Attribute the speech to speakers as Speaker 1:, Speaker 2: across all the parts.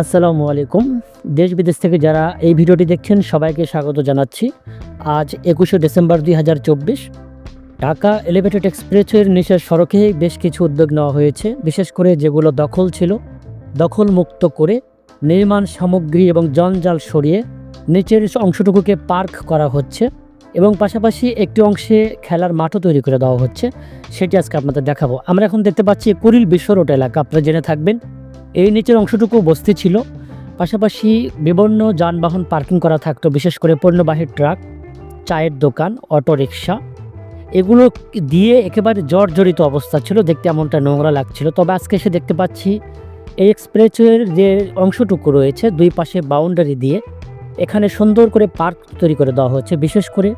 Speaker 1: আসসালামু আলাইকুম। দেশ বিদেশ থেকে যারা এই ভিডিওটি দেখছেন, সবাইকে স্বাগত জানাচ্ছি। আজ একুশে ডিসেম্বর দুই হাজার চব্বিশ, ঢাকা এলিভেটেড এক্সপ্রেসওয়ের নিচের সড়কে বেশ কিছু উদ্যোগ নেওয়া হয়েছে। বিশেষ করে যেগুলো দখল ছিল দখল মুক্ত করে নির্মাণ সামগ্রী এবং জঞ্জাল সরিয়ে নিচের অংশটুকুকে পার্ক করা হচ্ছে এবং পাশাপাশি একটি অংশে খেলার মাঠও তৈরি করে দেওয়া হচ্ছে, সেটি আজকে আপনাদের দেখাবো। আমরা এখন দেখতে পাচ্ছি কুরিল বিশ্ব রোড এলাকা, আপনারা জেনে থাকবেন। এই নিচের অংশটুকু বস্তি ছিল। পাশাপাশি বিভিন্ন যানবাহন পার্কিং করা থাকতো, বিশেষ করে পণ্যবাহী ট্রাক, চায়ের দোকান, অটোরিকশা। এগুলো দিয়ে একেবারে জর্জরিত অবস্থা ছিল, দেখতে এমনটা নোংরা লাগছিল। তবে আজকে এসে দেখতে পাচ্ছি, এই এক্সপ্রেসওয়ের যে অংশটুকু রয়েছে, দুই পাশে বাউন্ডারি দিয়ে এখানে সুন্দর করে পার্ক তৈরি করে দেওয়া হচ্ছে বিশেষ করে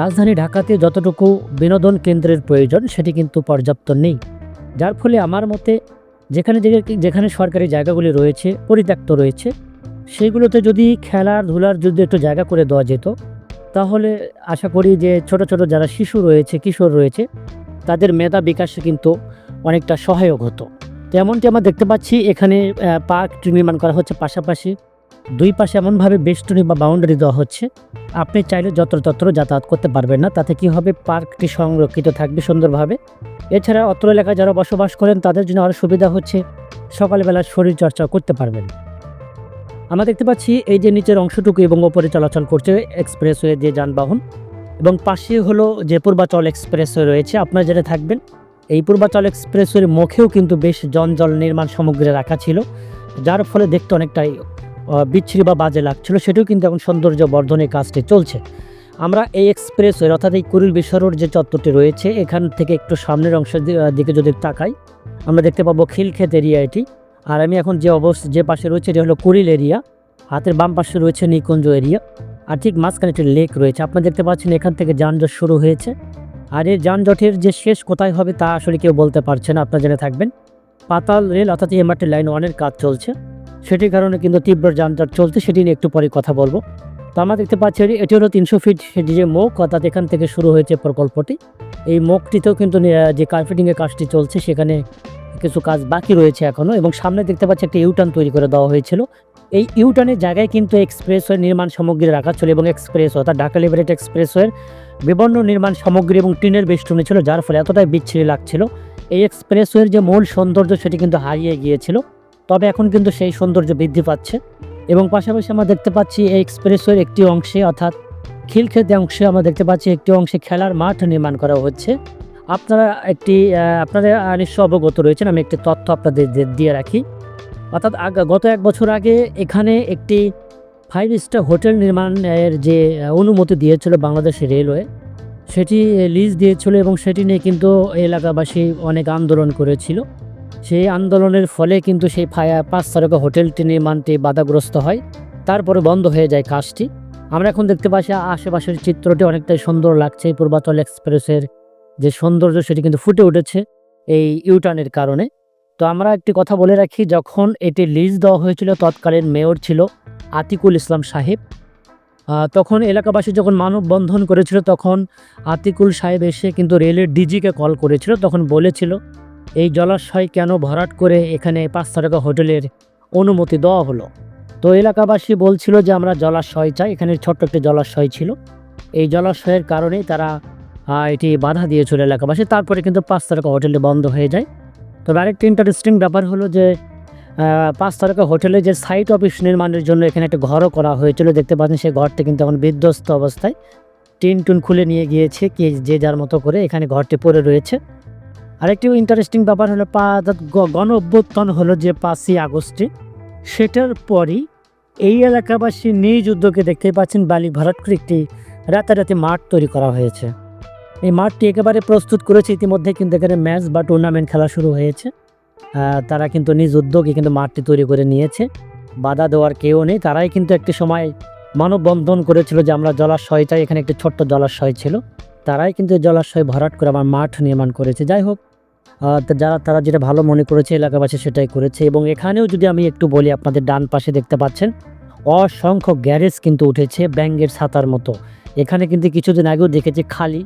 Speaker 1: রাজধানী ঢাকাতে যতটুকু বিনোদন কেন্দ্রের প্রয়োজন, সেটি কিন্তু পর্যাপ্ত নেই। যার ফলে আমার মতে যেখানে যেখানে সরকারি জায়গাগুলি রয়েছে, পরিত্যক্ত রয়েছে, সেগুলোতে যদি খেলাধুলার যদি একটু জায়গা করে দেওয়া যেত, তাহলে আশা করি যে ছোট ছোট যারা শিশু রয়েছে, কিশোর রয়েছে, তাদের মেধা বিকাশে কিন্তু অনেকটা সহায়ক হতো। তেমনটি আমরা দেখতে পাচ্ছি, এখানে পার্ক নির্মাণ করা হচ্ছে পাশাপাশি দুই পাশে এমনভাবে বেষ্টনী বা বাউন্ডারি দেওয়া হচ্ছে, আপনি চাইলে যত্রতত্র যাতায়াত করতে পারবেন না। তাতে কি হবে? পার্কটি সংরক্ষিত থাকবে সুন্দরভাবে। এছাড়া অত্র এলাকায় যারা বসবাস করেন, তাদের জন্য আরও সুবিধা হচ্ছে সকালবেলা শরীরচর্চা করতে পারবেন। আমরা দেখতে পাচ্ছি এই যে নিচের অংশটুকু এবং ওপরে চলাচল করছে এক্সপ্রেসওয়ে যে যানবাহন এবং পাশে হলো যে পূর্বাচল এক্সপ্রেসওয়ে রয়েছে, আপনারা যেটা থাকবেন, এই পূর্বাচল এক্সপ্রেসওয়ের মুখেও কিন্তু বেশ জঞ্জল নির্মাণ সামগ্রী রাখা ছিল, যার ফলে দেখতে অনেকটাই বিচ্ছিরি বা বাজে লাগছিল, সেটাও কিন্তু এখন সৌন্দর্য বর্ধনের কাজটি চলছে। আমরা এই এক্সপ্রেসওয়ে অর্থাৎ এই কুড়িল বিশ্বরোড যে চত্বরটি রয়েছে, এখান থেকে একটু সামনের অংশের দিকে যদি তাকাই, আমরা দেখতে পাবো খিলক্ষেত এরিয়া এটি। আর আমি এখন যে অবস্থা যে পাশে রয়েছে, এটি হলো কুড়িল এরিয়া হাতের বাম পাশে রয়েছে নিকুঞ্জ এরিয়া আর ঠিক মাঝখানে একটি লেক রয়েছে। আপনারা দেখতে পাচ্ছেন এখান থেকে যানজট শুরু হয়েছে। আর এই যানজটের যে শেষ কোথায় হবে তা আসলে কেউ বলতে পারছে না, আপনারা জেনে থাকবেন। পাতাল রেল অর্থাৎ এমআরটি লাইন ওয়ানের কাজ চলছে। সেটির কারণে কিন্তু তীব্র যানজট চলছে, সেটি নিয়ে একটু পরে কথা বলব। তো আমরা দেখতে পাচ্ছি এটি- হলো তিনশো ফিট সেটি যে মুখ অর্থাৎ এখান থেকে শুরু হয়েছে প্রকল্পটি। এই মুখটিতেও কিন্তু যে কার্পেটিংয়ের কাজটি চলছে, সেখানে কিছু কাজ বাকি রয়েছে এখনও এবং সামনে দেখতে পাচ্ছি একটা ইউটার্ন তৈরি করে দেওয়া হয়েছিল। এই ইউটার্নের জায়গায় কিন্তু এক্সপ্রেসওয়ে নির্মাণ সামগ্রী রাখা ছিল এবং এক্সপ্রেস অর্থাৎ ঢাকা লিবারেট এক্সপ্রেসওয়ের বিভিন্ন নির্মাণ সামগ্রী এবং টিনের বেষ্টনী ছিল, যার ফলে এতটাই বিচ্ছিরি লাগছিল। এই এক্সপ্রেসওয়ের যে মূল সৌন্দর্য, সেটি কিন্তু হারিয়ে গিয়েছিল। তবে এখন কিন্তু সেই সৌন্দর্য বৃদ্ধি পাচ্ছে এবং পাশাপাশি আমরা দেখতে পাচ্ছি এই এক্সপ্রেসওয়ের একটি অংশে, অর্থাৎ খিলক্ষেত অংশে আমরা দেখতে পাচ্ছি একটি অংশে খেলার মাঠ নির্মাণ করা হচ্ছে। আপনারা একটি আপনারা নিশ্চয় অবগত রয়েছেন, আমি একটি তথ্য আপনাদের দিয়ে রাখি। অর্থাৎ গত এক বছর আগে এখানে একটি ফাইভ স্টার হোটেল নির্মাণের যে অনুমতি দিয়েছিল বাংলাদেশ রেলওয়ে, সেটি লিজ দিয়েছিল এবং সেটি নিয়ে কিন্তু এলাকাবাসী অনেক আন্দোলন করেছিল। সেই আন্দোলনের ফলে কিন্তু সেই পাঁচ তারকা হোটেলটি নির্মাণটি বাধাগ্রস্ত হয়। তারপরে বন্ধ হয়ে যায় কাজটি। আমরা এখন দেখতে পাচ্ছি আশেপাশের চিত্রটি অনেকটাই সুন্দর লাগছে পূর্বাচল এক্সপ্রেসের যে সৌন্দর্য, সেটি কিন্তু ফুটে উঠেছে এই ইউটার্নের কারণে। তো আমরা একটি কথা বলে রাখি, যখন এটি লিজ দেওয়া হয়েছিল, তৎকালীন মেয়র ছিল আতিকুল ইসলাম সাহেব। তখন এলাকাবাসী যখন মানববন্ধন করেছিল, তখন আতিকুল সাহেব এসে কিন্তু রেলের ডিজিকে কল করেছিল, তখন বলেছিল এই জলাশয় কেন ভরাট করে এখানে পাঁচ তারকা হোটেলের অনুমতি দেওয়া হলো? তো এলাকাবাসী বলছিল যে আমরা জলাশয় চাই, এখানে ছোট্ট একটি জলাশয় ছিল। এই জলাশয়ের কারণেই তারা এটি বাধা দিয়েছিল এলাকাবাসী। তারপরে কিন্তু পাঁচ তারকা হোটেলটি বন্ধ হয়ে যায়। তবে আরেকটি ইন্টারেস্টিং ব্যাপার হলো যে পাঁচ তারকা হোটেলে যে সাইট অফিস নির্মাণের জন্য এখানে একটা ঘরও করা হয়েছিল। দেখতে পাচ্ছেন সেই ঘরটি কিন্তু এখন বিধ্বস্ত অবস্থায়। টিন টুন খুলে নিয়ে গিয়েছে, কি যে যার মতো করে এখানে ঘরটি পড়ে রয়েছে। আরেকটি ইন্টারেস্টিং ব্যাপার হলো পা গণ অভ্যুত্থান হলো যে পাঁচই আগস্টে। সেটার পরই এই এলাকাবাসী নিজ উদ্যোগে দেখতেই পাচ্ছেন বালি ভরাট করে একটি রাতারাতি মাঠ তৈরি করা হয়েছে। এই মাঠটি একেবারে প্রস্তুত করেছে ইতিমধ্যে কিন্তু এখানে ম্যাচ বা টুর্নামেন্ট খেলা শুরু হয়েছে। তারা কিন্তু নিজ উদ্যোগে কিন্তু মাঠটি তৈরি করে নিয়েছে। বাধা দেওয়ার কেউ নেই। তারাই কিন্তু একটি সময় মানববন্ধন করেছিল যে আমরা জলাশয়টাই এখানে একটি ছোট্ট জলাশয় ছিল। তারাই কিন্তু জলাশয় ভরাট করে আমার মাঠ নির্মাণ করেছে। যাই হোক যারা, তারা যেটা ভালো মনে করেছে, এলাকাবাসী সেটাই করেছে এবং এখানেও যদি আমি একটু বলি, আপনাদের ডান পাশে দেখতে পাচ্ছেন, অসংখ্য গ্যারেজ কিন্তু উঠেছে ব্যাঙ্গের ছাতার মতো। এখানে কিন্তু কিছুদিন আগেও দেখেছি খালি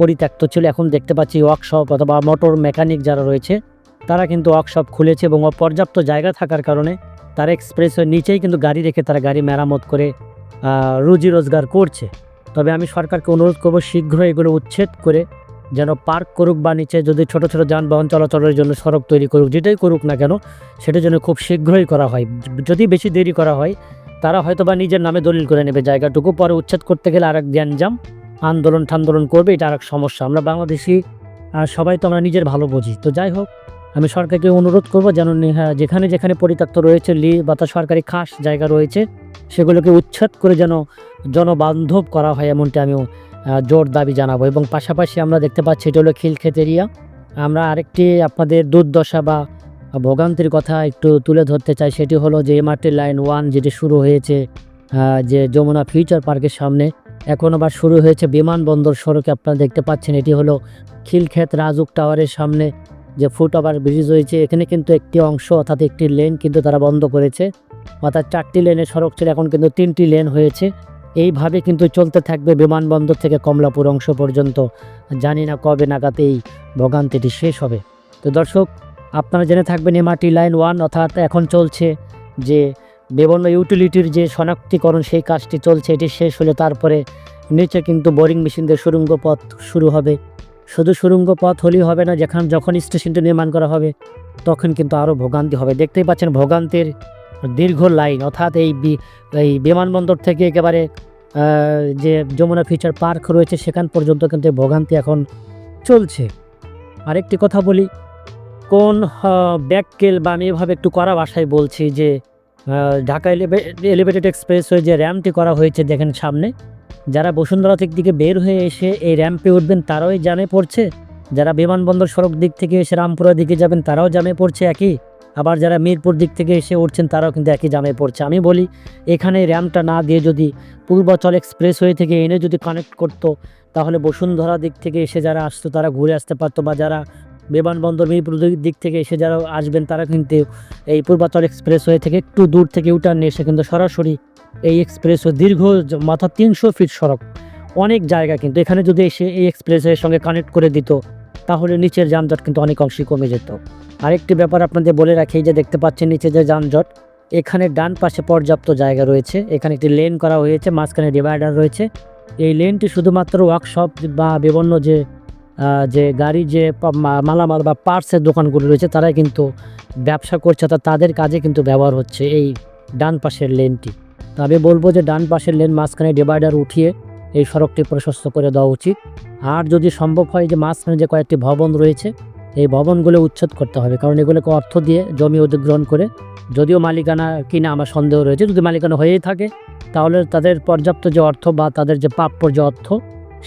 Speaker 1: পরিত্যক্ত ছিল। এখন দেখতে পাচ্ছি ওয়ার্কশপ অথবা মোটর মেকানিক যারা রয়েছে, তারা কিন্তু ওয়ার্কশপ খুলেছে এবং পর্যাপ্ত জায়গা থাকার কারণে তারা এক্সপ্রেসের নিচেই কিন্তু গাড়ি রেখে তারা গাড়ি মেরামত করে রুজি রোজগার করছে। তবে আমি সরকারকে অনুরোধ করব শীঘ্র এগুলো উচ্ছেদ করে যেন পার্ক করুক বা নিচে যদি ছোট ছোট যানবাহন চলাচলের জন্য সড়ক তৈরি করুক যেটাই করুক না কেন সেটা যেন খুব শীঘ্রই করা হয়। যদি বেশি দেরি করা হয় তারা হয়তো বা নিজের নামে দলিল করে নেবে জায়গাটুকু। পরে উচ্ছেদ করতে গেলে আরেক গ্যাঞ্জাম আন্দোলন ঠান্দোলন করবে এটা আরেক সমস্যা। আমরা বাংলাদেশি আর সবাই তো আমরা নিজের ভালো বুঝি। তো যাই হোক আমি সরকারকে অনুরোধ করব যেন হ্যাঁ, যেখানে যেখানে পরিত্যক্ত রয়েছে লি বা তার সরকারি খাস জায়গা রয়েছে সেগুলোকে উচ্ছেদ করে যেন জনবান্ধব করা হয় এমনটি আমিও জোর দাবি জানাব। এবং পাশাপাশি আমরা দেখতে পাচ্ছি এটা হলো খিলক্ষেত এরিয়া আমরা আরেকটি আপনাদের দুর্দশা বা ভোগান্তির কথা একটু তুলে ধরতে চাই, সেটি হলো যে এমআরটি লাইন ওয়ান যেটি শুরু হয়েছে যে যমুনা ফিউচার পার্কের সামনে, এখন আবার শুরু হয়েছে বিমানবন্দর সড়কে। আপনারা দেখতে পাচ্ছেন এটি হলো খিলক্ষেত রাজুক টাওয়ারের সামনে যে ফুট ওভার ব্রিজ হয়েছে এখানে কিন্তু একটি অংশ অর্থাৎ একটি লেন কিন্তু তারা বন্ধ করেছে। অর্থাৎ চারটি লেনের সড়ক ছিল, এখন কিন্তু তিনটি লেন হয়েছে। এইভাবে কিন্তু চলতে থাকবে বিমানবন্দর থেকে কমলাপুর অংশ পর্যন্ত। জানি না কবে নাগাদ এই ভোগান্তিটি শেষ হবে। তো দর্শক, আপনারা জেনে থাকবেন এমআরটি লাইন ওয়ান অর্থাৎ এখন চলছে যে বিভিন্ন ইউটিলিটির যে শনাক্তিকরণ, সেই কাজটি চলছে, এটি শেষ হলে তারপরে নিচে কিন্তু বোরিং মেশিনদের সুড়ঙ্গ পথ শুরু হবে। শুধু সুড়ঙ্গ পথ হলেই হবে না, যেখান যখন স্টেশনটি নির্মাণ করা হবে, তখন কিন্তু আরও ভোগান্তি হবে। দেখতেই পাচ্ছেন ভোগান্তির দীর্ঘ লাইন, অর্থাৎ এই এই বিমানবন্দর থেকে একেবারে যে যমুনা ফিচার পার্ক রয়েছে, সেখান পর্যন্ত কিন্তু ভোগান্তি এখন চলছে। আরেকটি কথা বলি, কোন ব্যাককেল বা আমি এভাবে একটু করা ভাষায় বলছি যে ঢাকা এলিভে এলিভেটেড এক্সপ্রেসওয়ে যে র্যাম্পটি করা হয়েছে দেখেন সামনে, যারা বসুন্ধরা থেকে দিকে বের হয়ে এসে এই র্যাম্পে উঠবেন তারাই জামে পড়ছে, যারা বিমানবন্দর সড়ক দিক থেকে এসে রামপুরা দিকে যাবেন তারাও জামে পড়ছে একই। আবার যারা মিরপুর দিক থেকে এসে উঠছেন, তারাও কিন্তু একই জামে পড়ছে। আমি বলি, এখানে র্যামটা না দিয়ে যদি পূর্বাচল এক্সপ্রেসওয়ে থেকে এনে যদি কানেক্ট করতো, তাহলে বসুন্ধরা দিক থেকে এসে যারা আসতো, তারা ঘুরে আসতে পারতো বা যারা বিমানবন্দর মিরপুর দিক- থেকে এসে যারা আসবেন, তারা কিন্তু এই পূর্বাচল এক্সপ্রেস এক্সপ্রেসওয়ে থেকে একটু দূর থেকে উঠান এসে কিন্তু সরাসরি এই এক্সপ্রেসওয়ে দীর্ঘ মাথা তিনশো ফিট সড়ক। অনেক জায়গা কিন্তু এখানে যদি এসে এই এক্সপ্রেসওয়ের সঙ্গে কানেক্ট করে দিত তাহলে নিচের যানজট কিন্তু অনেক অংশে কমে যেত। আরেকটি ব্যাপার আপনাদের বলে রাখি যে দেখতে পাচ্ছেন নিচে যে যানজট, এখানে ডান পাশে পর্যাপ্ত জায়গা রয়েছে। এখানে একটি লেন করা হয়েছে, মাঝখানে ডিভাইডার রয়েছে। এই লেনটি শুধুমাত্র ওয়ার্কশপ বা বিভিন্ন যে যে গাড়ি যে মালামাল বা পার্টসের দোকানগুলো রয়েছে, তারাই কিন্তু ব্যবসা করছে, অর্থাৎ তাদের কাজে কিন্তু ব্যবহার হচ্ছে এই ডান পাশের লেনটি। তবে বলব যে ডান পাশের লেন মাঝখানে ডিভাইডার উঠিয়ে এই সড়কটি প্রশস্ত করে দেওয়া উচিত। আর যদি সম্ভব হয় যে মাঝখানে যে কয়েকটি ভবন রয়েছে, এই ভবনগুলো উচ্ছেদ করতে হবে। কারণ এগুলোকে অর্থ দিয়ে জমি অধিগ্রহণ করে যদিও মালিকানা কিনা আমার সন্দেহ রয়েছে, যদি মালিকানা হয়েই থাকে, তাহলে তাদের পর্যাপ্ত যে অর্থ বা তাদের যে প্রাপ্য যে অর্থ,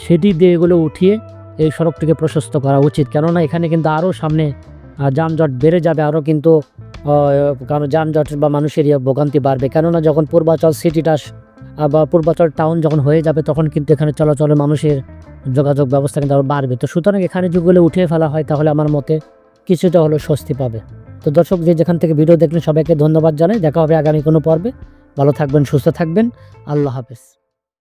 Speaker 1: সেটি দিয়ে এগুলো উঠিয়ে এই সড়কটিকে প্রশস্ত করা উচিত। কেননা এখানে কিন্তু আরও সামনে যানজট বেড়ে যাবে, আরও কিন্তু কারণ যানজট বা মানুষের ভোগান্তি বাড়বে। কেননা যখন পূর্বাচল সিটিটা বা পূর্বাচল টাউন যখন হয়ে যাবে, তখন কিন্তু এখানে চলাচলে মানুষের যোগাযোগ ব্যবস্থা কিন্তু আরও বাড়বে। তো সুতরাং এখানে যেগুলো উঠিয়ে ফেলা হয়, তাহলে আমার মতে কিছুটা হলো স্বস্তি পাবে। তো দর্শক, যে যেখান থেকে ভিডিও দেখলেন, সবাইকে ধন্যবাদ জানাই। দেখা হবে আগামী কোনো পর্বে। ভালো থাকবেন, সুস্থ থাকবেন। আল্লাহ হাফেজ।